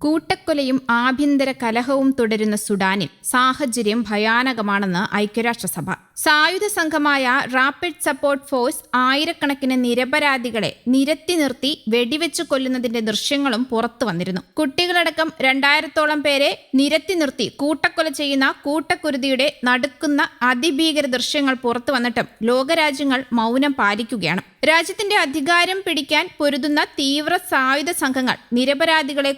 കൂട്ടക്കൊലയും ആഭ്യന്തര കലഹവും തുടരുന്ന സുഡാനിൽ സാഹചര്യം ഭയാനകമാണെന്ന് ഐക്യരാഷ്ട്രസഭ. സായുധ സംഘമായ റാപ്പിഡ് സപ്പോർട്ട് ഫോഴ്സ് ആയിരക്കണക്കിന് നിരപരാധികളെ നിരത്തി നിർത്തി വെടിവെച്ച് കൊല്ലുന്നതിന്റെ ദൃശ്യങ്ങളും പുറത്തു വന്നിരുന്നു. കുട്ടികളടക്കം രണ്ടായിരത്തോളം പേരെ നിരത്തി നിർത്തി കൂട്ടക്കൊല ചെയ്യുന്ന കൂട്ടക്കുരുതിയുടെ നടുക്കുന്ന അതിഭീകര ദൃശ്യങ്ങൾ പുറത്തു വന്നിട്ടും ലോകരാജ്യങ്ങൾ മൗനം പാലിക്കുകയാണ്. രാജ്യത്തിന്റെ അധികാരം പിടിക്കാൻ പൊരുതുന്ന തീവ്ര സായുധ സംഘങ്ങൾ നിരപരാധികളെ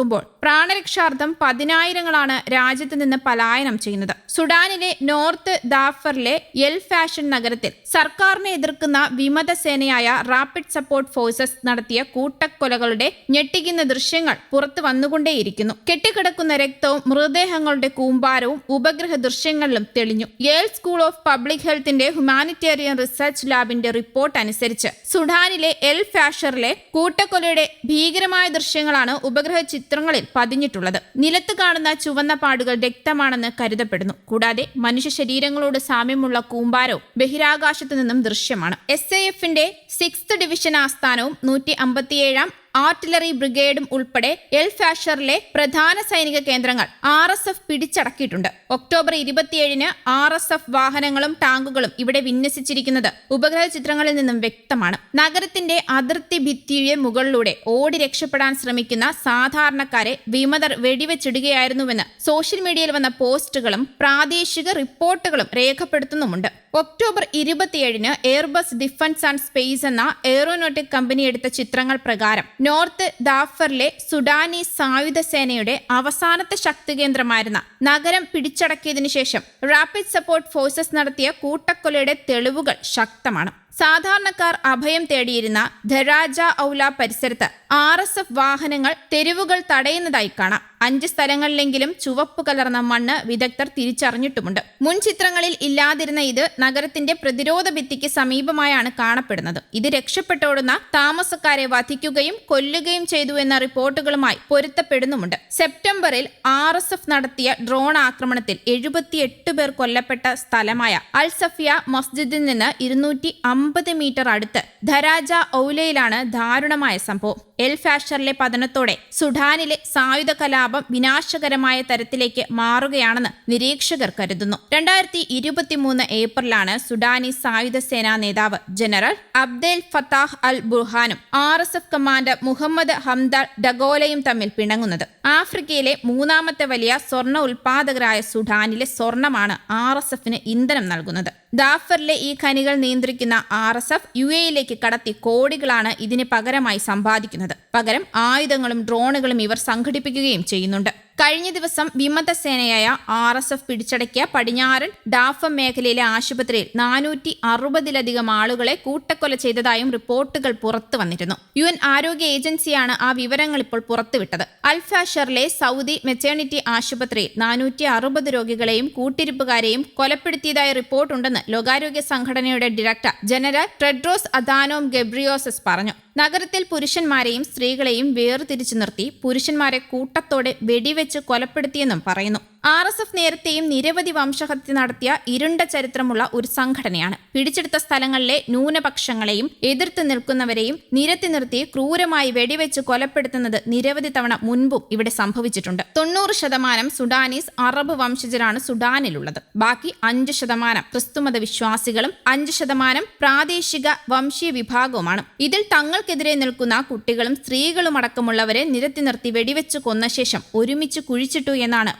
കൊന്നൊടുക്കുമ്പോൾ പ്രാണരക്ഷാർത്ഥം പതിനായിരങ്ങളാണ് രാജ്യത്ത് നിന്ന് പലായനം ചെയ്യുന്നത്. സുഡാനിലെ നോർത്ത് ദാഫറിലെ എൽ ഫാഷൻ നഗരത്തിൽ സർക്കാരിനെ എതിർക്കുന്ന വിമത സേനയായ റാപ്പിഡ് സപ്പോർട്ട് ഫോഴ്സസ് നടത്തിയ കൂട്ടക്കൊലകളുടെ ഞെട്ടിക്കുന്ന ദൃശ്യങ്ങൾ പുറത്തു വന്നുകൊണ്ടേയിരിക്കുന്നു. കെട്ടിക്കിടക്കുന്ന രക്തവും മൃതദേഹങ്ങളുടെ കൂമ്പാരവും ഉപഗ്രഹ ദൃശ്യങ്ങളിലും തെളിഞ്ഞു. യേൽ സ്കൂൾ ഓഫ് പബ്ലിക് ഹെൽത്തിന്റെ ഹ്യൂമാനിറ്റേറിയൻ റിസർച്ച് ലാബിന്റെ റിപ്പോർട്ട് അനുസരിച്ച് സുഡാനിലെ എൽ ഫാഷറിലെ കൂട്ടക്കൊലയുടെ ഭീകരമായ ദൃശ്യങ്ങളാണ് ഉപഗ്രഹ ചിത്രങ്ങളിൽ പതിഞ്ഞിട്ടുള്ളത്. നിലത്ത് കാണുന്ന ചുവന്ന പാടുകൾ രക്തമാണെന്ന് കരുതപ്പെടുന്നു. കൂടാതെ മനുഷ്യ ശരീരങ്ങളോട് സാമ്യമുള്ള കൂമ്പാരവും ബഹിരാകാശത്തു നിന്നും ദൃശ്യമാണ്. എസ് എ എഫിന്റെ സിക്സ് ഡിവിഷൻ ആസ്ഥാനവും നൂറ്റി അമ്പത്തിയേഴാം ആർട്ടിലറി ബ്രിഗേഡും ഉൾപ്പെടെ എൽ ഫാഷറിലെ പ്രധാന സൈനിക കേന്ദ്രങ്ങൾ ആർ എസ് എഫ് പിടിച്ചടക്കിയിട്ടുണ്ട്. ഒക്ടോബർ ഇരുപത്തിയേഴിന് ആർ എസ് എഫ് വാഹനങ്ങളും ടാങ്കുകളും ഇവിടെ വിന്യസിച്ചിരിക്കുന്നത് ഉപഗ്രഹ ചിത്രങ്ങളിൽ നിന്നും വ്യക്തമാണ്. നഗരത്തിന്റെ അതിർത്തി ഭിത്തിയുടെ മുകളിലൂടെ ഓടി രക്ഷപ്പെടാൻ ശ്രമിക്കുന്ന സാധാരണക്കാരെ വിമതർ വെടിവെച്ചിടുകയായിരുന്നുവെന്ന് സോഷ്യൽ മീഡിയയിൽ വന്ന പോസ്റ്റുകളും പ്രാദേശിക റിപ്പോർട്ടുകളും രേഖപ്പെടുത്തുന്നുമുണ്ട്. ഒക്ടോബർ ഇരുപത്തിയേഴിന് എയർബസ് ഡിഫൻസ് ആൻഡ് സ്പേസ് എന്ന എയറോനോട്ടിക് കമ്പനി എടുത്ത ചിത്രങ്ങൾ പ്രകാരം നോർത്ത് ദാഫറിലെ സുഡാനി സായുധ സേനയുടെ അവസാനത്തെ ശക്തി കേന്ദ്രമായിരുന്ന നഗരം പിടിച്ചടക്കിയതിനു ശേഷം റാപ്പിഡ് സപ്പോർട്ട് ഫോഴ്സസ് നടത്തിയ കൂട്ടക്കൊലയുടെ തെളിവുകൾ ശക്തമാണ്. സാധാരണക്കാർ അഭയം തേടിയിരുന്ന ധരാജ ഔല പരിസരത്ത് ആർ എസ് എഫ് വാഹനങ്ങൾ തെരുവുകൾ തടയുന്നതായി കാണാം. അഞ്ച് സ്ഥലങ്ങളിലെങ്കിലും ചുവപ്പ് കലർന്ന മണ്ണ് വിദഗ്ധർ തിരിച്ചറിഞ്ഞിട്ടുമുണ്ട്. മുൻ ചിത്രങ്ങളിൽ ഇല്ലാതിരുന്ന ഇത് നഗരത്തിന്റെ പ്രതിരോധ ഭിത്തിക്ക് സമീപമായാണ് കാണപ്പെടുന്നത്. ഇത് രക്ഷപ്പെട്ടോടുന്ന താമസക്കാരെ വധിക്കുകയും കൊല്ലുകയും ചെയ്തു എന്ന റിപ്പോർട്ടുകളുമായി പൊരുത്തപ്പെടുന്നുമുണ്ട്. സെപ്റ്റംബറിൽ ആർ എസ് എഫ് നടത്തിയ ഡ്രോൺ ആക്രമണത്തിൽ എഴുപത്തിയെട്ട് പേർ കൊല്ലപ്പെട്ട സ്ഥലമായ അൽ സഫിയ മസ്ജിദിൽ നിന്ന് ഇരുന്നൂറ്റി അമ്പത് മീറ്റർ അടുത്ത് ധരാജ ഔലയിലാണ് ദാരുണമായ സംഭവം. എൽ ഫാഷറിലെ പതനത്തോടെ സുഡാനിലെ സായുധ കലാപം വിനാശകരമായ തരത്തിലേക്ക് മാറുകയാണെന്ന് നിരീക്ഷകർ കരുതുന്നു. രണ്ടായിരത്തി ഇരുപത്തിമൂന്ന് ഏപ്രിലാണ് സുഡാനി സായുധ സേനാ നേതാവ് general Abdel Fattah al ബുർഹാനും R S F commander Mohamed Hamdan ഡഗോലയും തമ്മിൽ പിണങ്ങുന്നത്. ആഫ്രിക്കയിലെ മൂന്നാമത്തെ വലിയ സ്വർണ ഉൽപാദകരായ സുഡാനിലെ സ്വർണമാണ് ആർ എസ് എഫിന് ഇന്ധനം നൽകുന്നത്. ദാഫറിലെ ഈ ഖനികൾ നിയന്ത്രിക്കുന്ന ആർ എസ് എഫ് യു എയിലേക്ക് കടത്തി കോടികളാണ് ഇതിന് പകരമായി സമ്പാദിക്കുന്നത്. പകരം ആയുധങ്ങളും ഡ്രോണുകളും ഇവർ സംഘടിപ്പിക്കുകയും ചെയ്യുന്നുണ്ട്. കഴിഞ്ഞ ദിവസം വിമത സേനയായ ആർ എസ് എഫ് പിടിച്ചടക്കിയ പടിഞ്ഞാറൻ ഡാഫം മേഖലയിലെ ആശുപത്രിയിൽ നാനൂറ്റി അറുപതിലധികം ആളുകളെ കൂട്ടക്കൊല ചെയ്തതായും റിപ്പോർട്ടുകൾ പുറത്തു വന്നിരുന്നു. യു എൻ ആരോഗ്യ ഏജൻസിയാണ് ആ വിവരങ്ങൾ ഇപ്പോൾ പുറത്തുവിട്ടത്. അൽഫാഷറിലെ സൗദി മെറ്റേണിറ്റി ആശുപത്രിയിൽ നാനൂറ്റി അറുപത് രോഗികളെയും കൂട്ടിരിപ്പുകാരെയും കൊലപ്പെടുത്തിയതായി റിപ്പോർട്ടുണ്ടെന്ന് ലോകാരോഗ്യ സംഘടനയുടെ director general Tedros Adhanom Ghebreyesus പറഞ്ഞു. നഗരത്തിൽ പുരുഷന്മാരെയും സ്ത്രീകളെയും വേർതിരിച്ചു നിർത്തി പുരുഷന്മാരെ കൂട്ടത്തോടെ വെടിവെച്ച് കൊലപ്പെടുത്തിയെന്നും പറയുന്നു ആർ എസ് എഫ് നേരത്തെയും നിരവധി വംശഹത്യ നടത്തിയ ഇരുണ്ട ചരിത്രമുള്ള ഒരു സംഘടനയാണ്. പിടിച്ചെടുത്ത സ്ഥലങ്ങളിലെ ന്യൂനപക്ഷങ്ങളെയും എതിർത്ത് നിൽക്കുന്നവരെയും നിരത്തി നിർത്തി ക്രൂരമായി വെടിവെച്ച് കൊലപ്പെടുത്തുന്നത് നിരവധി തവണ മുൻപും ഇവിടെ സംഭവിച്ചിട്ടുണ്ട്. തൊണ്ണൂറ് ശതമാനം സുഡാനീസ് അറബ് വംശജരാണ് സുഡാനിലുള്ളത്. ബാക്കി അഞ്ച് ശതമാനം ക്രിസ്തുമത വിശ്വാസികളും അഞ്ച് ശതമാനം പ്രാദേശിക വംശീയ വിഭാഗവുമാണ്. ഇതിൽ തങ്ങൾക്കെതിരെ നിൽക്കുന്ന കുട്ടികളും സ്ത്രീകളും അടക്കമുള്ളവരെ നിരത്തി നിർത്തി വെടിവെച്ച് കൊന്ന ശേഷം ഒരുമിച്ച് കുഴിച്ചിട്ടു എന്നാണ്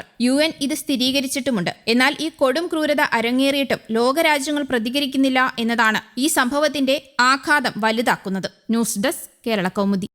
വാർത്തകൾ യു എൻ ഇത് സ്ഥിരീകരിച്ചിട്ടുമുണ്ട്. എന്നാൽ ഈ കൊടും ക്രൂരത അരങ്ങേറിയിട്ടും ലോകരാജ്യങ്ങൾ പ്രതികരിക്കുന്നില്ല എന്നതാണ് ഈ സംഭവത്തിന്റെ ആഘാതം വലുതാക്കുന്നത്. News desk Kerala Kaumudi.